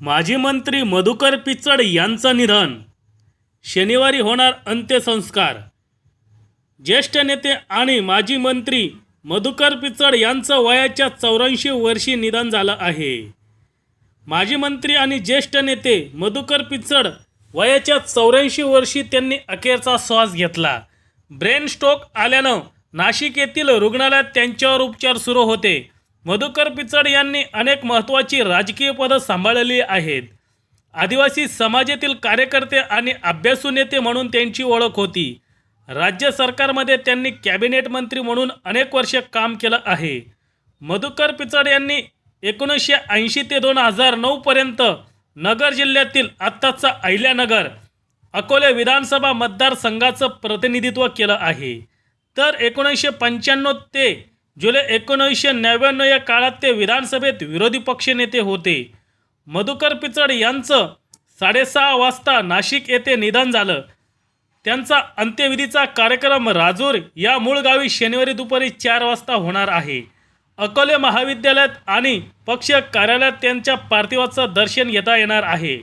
माजी मंत्री मधुकर पिचड यांचं निधन. शनिवारी होणार अंत्यसंस्कार. ज्येष्ठ नेते आणि माजी मंत्री मधुकर पिचड यांचं वयाच्या चौऱ्याऐंशी वर्षी निधन झालं आहे. माजी मंत्री आणि ज्येष्ठ नेते मधुकर पिचड वयाच्या चौऱ्याऐंशी वर्षी त्यांनी अखेरचा श्वास घेतला. ब्रेन स्ट्रोक आल्यानं नाशिक येथील रुग्णालयात त्यांच्यावर उपचार सुरू होते. मधुकर पिचड यांनी अनेक महत्त्वाची राजकीय पदं सांभाळली आहेत. आदिवासी समाजातील कार्यकर्ते आणि अभ्यासू नेते म्हणून त्यांची ओळख होती. राज्य सरकारमध्ये त्यांनी कॅबिनेट मंत्री म्हणून अनेक वर्ष काम केलं आहे. मधुकर पिचड यांनी एकोणीसशे ऐंशी ते दोन हजार नऊपर्यंत नगर जिल्ह्यातील आत्ताचा अहिल्यानगर अकोले विधानसभा मतदारसंघाचं प्रतिनिधित्व केलं आहे. तर एकोणीसशे पंच्याण्णव ते जुलै एकोणीसशे नव्याण्णव या काळात ते विधानसभेत विरोधी पक्षनेते होते. मधुकर पिचड यांचं साडेसहा वाजता नाशिक येथे निधन झालं. त्यांचा अंत्यविधीचा कार्यक्रम राजूर या मूळ गावी शनिवारी दुपारी चार वाजता होणार आहे. अकोले महाविद्यालयात आणि पक्ष कार्यालयात त्यांच्या पार्थिवाचं दर्शन घेता येणार आहे.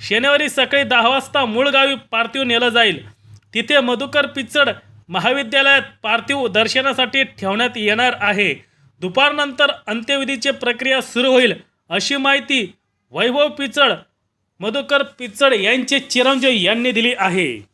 शनिवारी सकाळी दहा वाजता मूळ गावी पार्थिव नेलं जाईल. तिथे मधुकर पिचड महाविद्यालयात पार्थिव दर्शनासाठी ठेवण्यात येणार आहे. दुपारनंतर अंत्यविधीची प्रक्रिया सुरू होईल अशी माहिती वैभव पिचड मधुकर पिचड यांचे चिरंजीव यांनी दिली आहे.